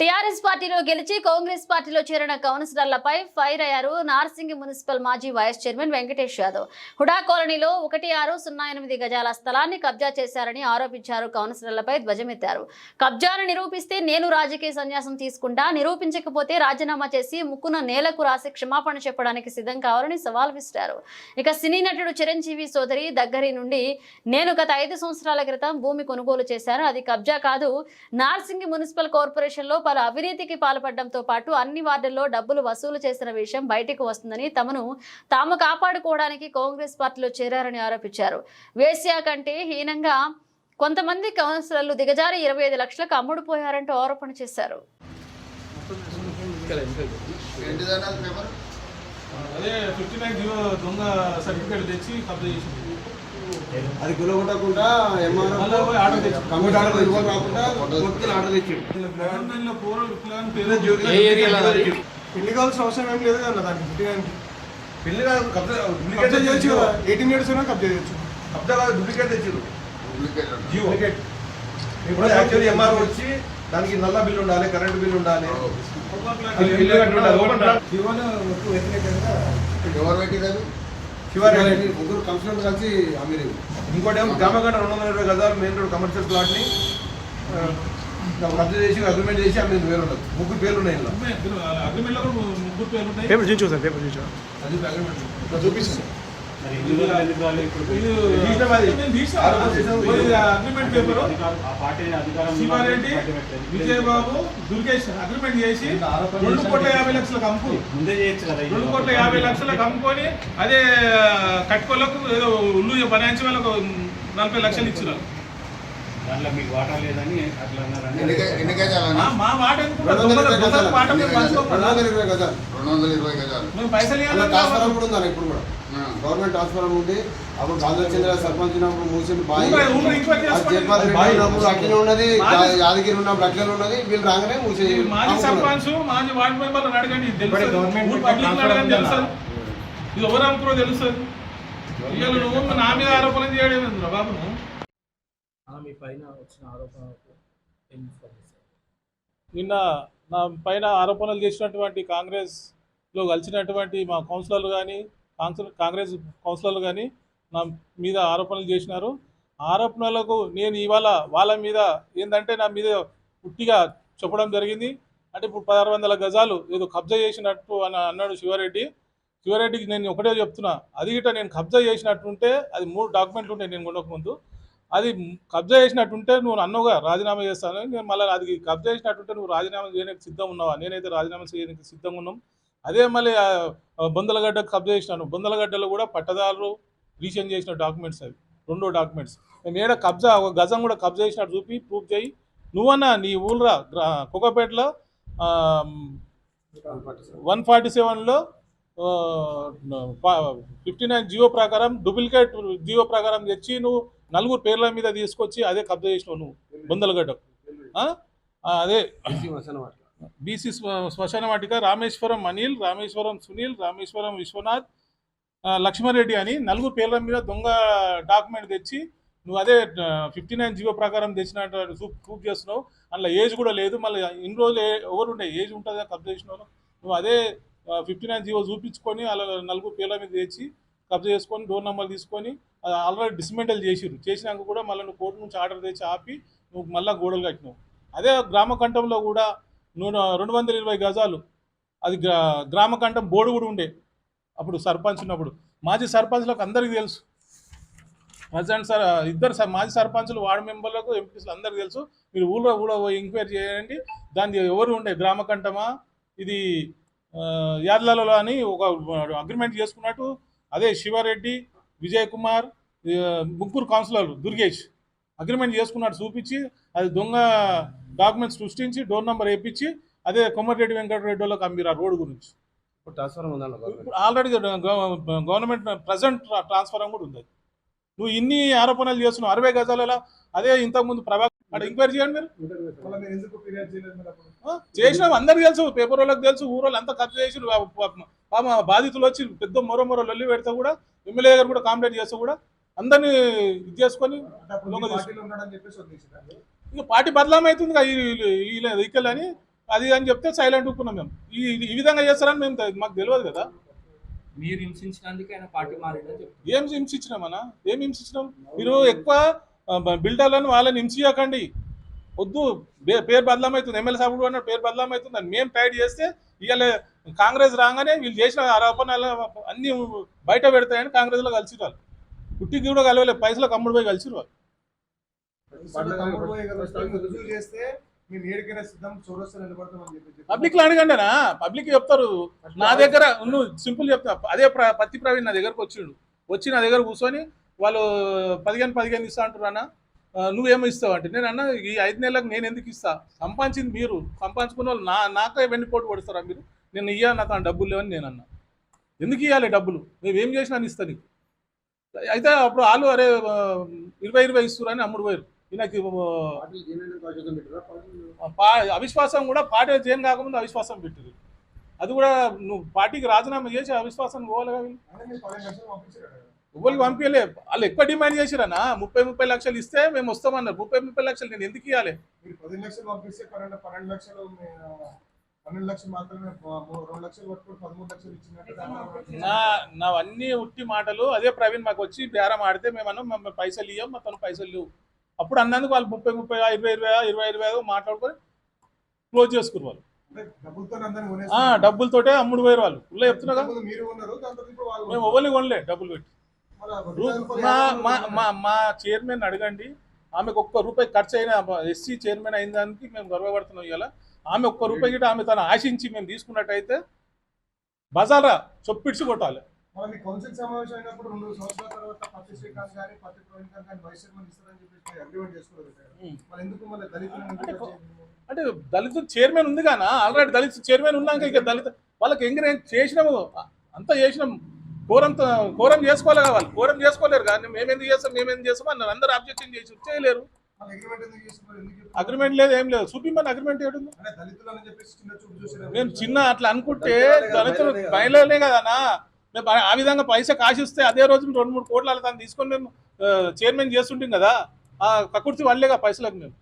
TRS పార్టీలో గెలిచి కాంగ్రెస్ పార్టీలో చేరిన కౌన్సిలర్లపై ఫైర్ అయ్యారు నార్సింగి మున్సిపల్ మాజీ వైస్ చైర్మన్ వెంకటేష్ యాదవ్. హుడా కాలనీలో ఒకటి ఆరు సున్నా ఎనిమిది గజాల స్థలాన్ని కబ్జా చేశారని ఆరోపించారు కౌన్సిలర్లపై ధ్వజమెత్తారు. కబ్జాను నిరూపిస్తే నేను రాజకీయ సన్యాసం తీసుకుంటా నిరూపించకపోతే రాజీనామా చేసి ముక్కున నేలకు రాసి క్షమాపణ చెప్పడానికి సిద్ధం కావాలని సవాల్ విసిరారు. ఇక సినీ నటుడు చిరంజీవి సోదరి దగ్గరి నుండి నేను గత ఐదు సంవత్సరాల క్రితం భూమి కొనుగోలు చేశాను. అది కబ్జా కాదు నార్సింగి మున్సిపల్ కార్పొరేషన్లో పలు అవినీతికి పాల్పడడంతో పాటు అన్ని వార్డుల్లో డబ్బులు వసూలు చేసిన విషయం బయటకు వస్తుందని తమను తాము కాపాడుకోవడానికి కాంగ్రెస్ పార్టీలో చేరారని ఆరోపించారు. వేశ్యా కంటే హీనంగా కొంతమంది కౌన్సిలర్లు దిగజారి ఇరవై ఐదు లక్షలకు అమ్ముడుపోయారంటూ ఆరోపణ చేశారు. ఏంటిదన్నా పేపర్? అదే ఫిఫ్టీ నైన్ జీరో దొంగ సర్టిఫికేట్ తెచ్చి కబ్జా చేసింది. అది అది? పెళ్ళి కావాల్సిన అవసరం ఏం లేదు కదా దానికి పుట్టినానికి పెళ్ళి కాదు కబ్జా చేయొచ్చు. కదా ఎయిటీన్ ఇయర్స్ ఉన్నా కబ్జా చేయొచ్చు కబ్జా కాదు డూప్లికేట్ తెచ్చిర్రు డూప్లికేట్ ఇప్పుడు యాక్చువల్లీ ఎంఆర్ఓ వచ్చి దానికి నల్ల బిల్లు ఉండాలి కరెంట్ బిల్లు ఉండాలి. ఎవరు పెట్టినది శివారెడ్డి ముగ్గురు కమిషనర్ కలిసి అమీరు. ఇంకోటి ఏమో గ్రామగంట రెండు వందల ఇరవై గజాలు మెయిన్ రోడ్ కమర్షియల్ ప్లాట్ని ఆ, కబ్జా చేసి అగ్రిమెంట్ చేసి అమ్మింది వేరు ఉండదు. ముగ్గురు పేర్లు ఉన్నాయి ఇందులో. అగ్రిమెంట్లో ముగ్గురు పేర్లు ఉన్నాయి పేపర్ చూపించు సార్ పేపర్ చూపించు. అది అగ్రిమెంట్. చూపిస్తాను agreement paper Sivareddy Vijayababu Durgesh agreement చేసి రెండు కోట్ల యాభై లక్షలకు అమ్ము ముందే చేయొచ్చు కదా ఇది. రెండు కోట్ల యాభై లక్షలకు అమ్ముకొని అదే కట్టుకోలకు ఏదో ఉల్లు బనాయించి వాళ్ళకు నలభై లక్షలు ఇచ్చినారు దాంట్లో మీకు వాటా లేదని అట్లా అన్నారని మా ఎందుకు? రెండు వందల ఇరవై గజాలు. పైసలు ఇప్పుడు కూడా. గవర్నమెంట్ ట్రాన్స్ఫారం ఉంది అప్పుడు బాలచంద్ర సర్పంచ్ ఉన్నప్పుడు మూసిన బాయి. జగన్మోహన్ రెడ్డి. ఉన్నప్పుడు అట్లనే ఉన్నది యాదగిరి ఉన్నప్పుడు అట్లనే ఉన్నది వీళ్ళు రాగానే మూసే ఈ మాజీ అమ్ముకున్నారు. సర్పంచ్ మాజీ వార్డు మెంబర్లను అడగండి ఇది ఇప్పుడే తెలుసు గవర్నమెంట్ ఊరు పబ్లిక్ ట్రాన్స్ఫర్ అడగండి అయింది తెలుసు ఇది ఎవరు అనుకురో తెలుసు ఇవాళ నువ్వు నా మీద ఆరోపణలు చేయడం ఎందుకు బాబు? మీ పైన వచ్చిన ఆరోపణలకు నిన్న నా పైన ఆరోపణలు చేసినటువంటి కాంగ్రెస్లో కలిసినటువంటి మా కౌన్సిలర్లు కానీ కాంగ్రెస్ కాంగ్రెస్ కౌన్సిలర్లు కానీ నా మీద ఆరోపణలు చేసినారు. ఆరోపణలకు నేను ఇవాళ వాళ్ళ మీద ఏంటంటే నా మీద పుట్టిగా చెప్పడం జరిగింది. అంటే ఇప్పుడు పదహారు వందల గజాలు ఏదో కబ్జా చేసినట్టు అని అన్నాడు శివారెడ్డి. శివారెడ్డికి నేను ఒకటే చెప్తున్నా అది గిట్ట నేను కబ్జా చేసినట్టుంటే అది మూడు డాక్యుమెంట్లు ఉంటాయి నేను కొనక ముందు. అది కబ్జా చేసినట్టుంటే నువ్వు అన్నవుగా రాజీనామా చేస్తాను నేను మళ్ళీ అది కబ్జా చేసినట్టుంటే నువ్వు రాజీనామా చేయడానికి సిద్ధం ఉన్నావా? నేనైతే రాజీనామా చేయడానికి సిద్ధంగా ఉన్నాం. అదే మళ్ళీ బొందలగడ్డకు బొందలగడ్డ కబ్జా చేసినాను బొందలగడ్డలో కూడా పట్టదారులు రీసెంట్ చేసిన డాక్యుమెంట్స్ అవి. రెండో డాక్యుమెంట్స్. నేను ఏడ కబ్జా ఒక గజం కూడా కబ్జా చేసినట్టు చూపి ప్రూఫ్ చేయి. నువ్వన్నా నీ ఊళ్ళరా కుక్కపేటలో వన్ ఫార్టీ సెవెన్లో ఫిఫ్టీ నైన్ జియో ప్రకారం డూప్లికేట్ జియో ప్రకారం తెచ్చి నువ్వు నలుగురు పేర్ల మీద తీసుకొచ్చి అదే కబ్జా చేసినావు నువ్వు బొందలగడ్డకు. అదే. బీసీ శ్మశాన వాటిక రామేశ్వరం అనిల్ రామేశ్వరం సునీల్ రామేశ్వరం విశ్వనాథ్ లక్ష్మారెడ్డి అని నలుగురు పేర్ల మీద దొంగ డాక్యుమెంట్ తెచ్చి నువ్వు అదే ఫిఫ్టీ నైన్ జీవో ప్రకారం తెచ్చినట్టు ప్రూఫ్ చేస్తున్నావు. అందులో ఏజ్ కూడా లేదు. మళ్ళీ ఇన్ని రోజులు ఏ- ఎవరు ఉండే? ఏజ్ ఉంటుందా? కబ్జా చేసినావు నువ్వు అదే ఫిఫ్టీ నైన్ జీవో చూపించుకొని అలా నలుగురు పేర్ల మీద తెచ్చి కబ్జా చేసుకొని డోర్ నెంబర్ తీసుకొని ఆల్రెడీ డిస్మెంటల్ చేసిరు చేసినాక కూడా మళ్ళీ నువ్వు కోర్టు నుంచి ఆర్డర్ తెచ్చి ఆపి నువ్వు మళ్ళీ గోడలు కట్టినావు. అదే గ్రామ కంఠంలో కూడా నూట రెండు వందల ఇరవై గజాలు. అది గ్రా గ్రామ కంఠం బోర్డు కూడా ఉండే. అప్పుడు సర్పంచ్ ఉన్నప్పుడు. మాజీ సర్పంచ్లకు అందరికీ తెలుసు. ప్రజెంట్ సార్ ఇద్దరు సార్ మాజీ సర్పంచులు వార్డు మెంబర్లకు ఎంపీసీలు అందరికీ తెలుసు. మీరు ఊళ్ళో ఊళ్ళో పోయి ఎంక్వైరీ చేయండి. దాన్ని ఎవరు ఉండే? గ్రామ కంఠమా? ఇది యాదలలో అని ఒక అగ్రిమెంట్ చేసుకున్నట్టు అదే శివారెడ్డి విజయ్ కుమార్ ముగ్గురు కౌన్సిలర్లు దుర్గేష్. అగ్రిమెంట్ చేసుకున్నట్టు చూపించి అది దొంగ డాక్యుమెంట్స్ సృష్టించి డోర్ నెంబర్ వేయించి అదే కొమ్మటిరెడ్డి వెంకటరెడ్డి వాళ్ళకి అమ్మిరు ఆ రోడ్డు గురించి. ఆల్రెడీ గవర్నమెంట్ ప్రజెంట్ ట్రాన్స్ఫర్ కూడా ఉంది నువ్వు ఇన్ని ఆరోపణలు చేస్తున్నావు అరవై గజాల అదే ఇంతకుముందు ప్రభాకర్ అక్కడ ఎంక్వైరీ చేయండి మీరు? చేసినాం అందరికి తెలుసు పేపర్ వాళ్ళకి తెలుసు ఊరోళ్ళు అంతా ఖర్చు చేసి బాధితులు వచ్చి పెద్ద మొర మొర లొల్లి పెడితే కూడా ఎమ్మెల్యే గారు కూడా కాంప్లైంట్ చేస్తే కూడా అందరినీ ఇది చేసుకొని ఇంకా పార్టీ బదలాం అవుతుంది కదా ఈ- ఈ- ఈ వెహికల్ అని అది అని చెప్తే సైలెంట్ ఊరుకున్నాం మేము. ఈ ఈ విధంగా చేస్తారని మేము మాకు తెలియదు కదా. మీరు హింసించినందుకు ఆయన పార్టీ మారిందని ఏం హింసించినామన్నా ఏం హింసించినాం? మీరు ఎక్కువ బిల్డర్లను వాళ్ళని హింసించకండి. వద్దు పేరు బదలామవుతుంది ఎమ్మెల్యే సాబ్ కూడా అన్నాడు పేరు బదలామవుతుంది అని మేము టైట్ చేస్తే ఇవాళ కాంగ్రెస్ రాగానే వీళ్ళు చేసిన ఆరోపణలు అన్ని బయట పెడతాయని కాంగ్రెస్లో కలిసిరారు పుట్టికి కూడా కలవలేదు పైసలకు అమ్ముడు పోయి వాళ్ళు. చెప్పి పబ్లిక్లో అడగండినా పబ్లిక్ చెప్తారు. నా దగ్గర నువ్వు సింపుల్ చెప్తా అదే ప్ర- పత్తి ప్రవీణ్ నా దగ్గరకు వచ్చిండు. వచ్చి నా దగ్గర కూర్చొని వాళ్ళు పదిహేను పదిహేను ఇస్తా అంటారు అన్న. నువ్వేమో ఇస్తావు అంటే. నేను అన్న ఈ ఐదు నెలలకు నేను ఎందుకు ఇస్తా? సంపాదించింది మీరు. సంపాదించుకున్న వాళ్ళు నా నాకే వెన్నుపోటు పడుస్తారా మీరు? నేను ఇయ్యా నాకు డబ్బులు లేవని నేను అన్నా. ఎందుకు ఇవ్వాలి డబ్బులు? నువ్వేం చేసినా ఇస్తా నీకు. అయితే అప్పుడు వాళ్ళు అరే ఇరవై ఇరవై ఇస్తురని అమ్ముడు పోయారు ఈయనకి పెట్టారా అవిశ్వాసం కూడా పార్టీ చేయను కాకముందు అవిశ్వాసం పెట్టింది అది కూడా నువ్వు పార్టీకి రాజీనామా చేసి అవిశ్వాసం పోవాలి. ఎవరికి పంపించలే. వాళ్ళు ఎక్కువ డిమాండ్ చేసిరన్నా ముప్పై ముప్పై లక్షలు ఇస్తే మేము వస్తామన్నారు. ముప్పై ముప్పై లక్షలు నేను ఎందుకు ఇవ్వాలి పన్నెండు లక్షలు మాత్రమే రెండు లక్షలు పట్టుకొని పదమూడు లక్షలు ఇచ్చినట్టు నా నావన్నీ ఉట్టి మాటలు. అదే ప్రవీణ్ మాకు వచ్చి బేరం ఆడితే మేము పైసలు ఇవ్వం మా తను పైసలు లేవు. అప్పుడు అన్నందుకు వాళ్ళు ముప్పై ముప్పై ఇరవై ఇరవై ఇరవై ఇరవై ఐదు మాట్లాడుకొని క్లోజ్ చేసుకున్నారు వాళ్ళు. డబ్బులతోటే అమ్ముడు పోయారు వాళ్ళు. ఉల్ల చెప్తున్నా మేము ఎవరిని కొనలే డబ్బులు పెట్టి. మా మా చైర్మన్ అడగండి. ఆమెకు ఒక్క రూపాయి ఖర్చు అయిన ఎస్సీ చైర్మన్ అయిన దానికి మేము గర్వపడుతున్నాం ఇవాళ ఆమె ఒక్క రూపాయి గిట్ట ఆమె తను ఆశించి మేము తీసుకున్నట్టయితే బజారా చొప్పిడిచి కొట్టాలి మళ్ళీ మీ కౌన్సిల్ సమావేశం అయినప్పుడు రెండు సంవత్సరాల తర్వాత పత్తి శ్రీకాంత్ గాని పత్తి ప్రవీణ్ కాంత్ గాని వైస్ చైర్మన్ ఇస్తారని చెప్పేసి అగ్రిమెంట్ చేసుకోలేదు కదా. ఉం. మరి ఎందుకు మళ్ళీ దళితులను ఎందుకు వచ్చేది? అంటే దళిత చైర్మన్ ఉంది కానా ఆల్రెడీ దళిత చైర్మన్ ఉన్నాక ఇక దళిత వాళ్ళకి ఎంకరేజ్ చేసినాము అంతా చేసినాం కోరం కోరం చేసుకోవాలి వాళ్ళు కోరం చేసుకోలేరు కానీ మేము చేస్తాం మేము చేస్తాం అన్నారు అందరూ అబ్జెక్షన్ చేసి చేయలేరు అగ్రిమెంట్ లేదు ఏం లేదు. చూపిమ్మని అగ్రిమెంట్ ఏడుంది? చెప్పేసి చిన్న అట్లా అనుకుంటే దళితులు మహిళలే కదనా మేము ఆ విధంగా పైసా కాశిస్తే అదే రోజు రెండు మూడు కోట్ల తను తీసుకొని మేము చైర్మన్ చేస్తుంటాం కదా. ఆ కక్కుర్తి వాళ్ళేగా పైసలకు మేము.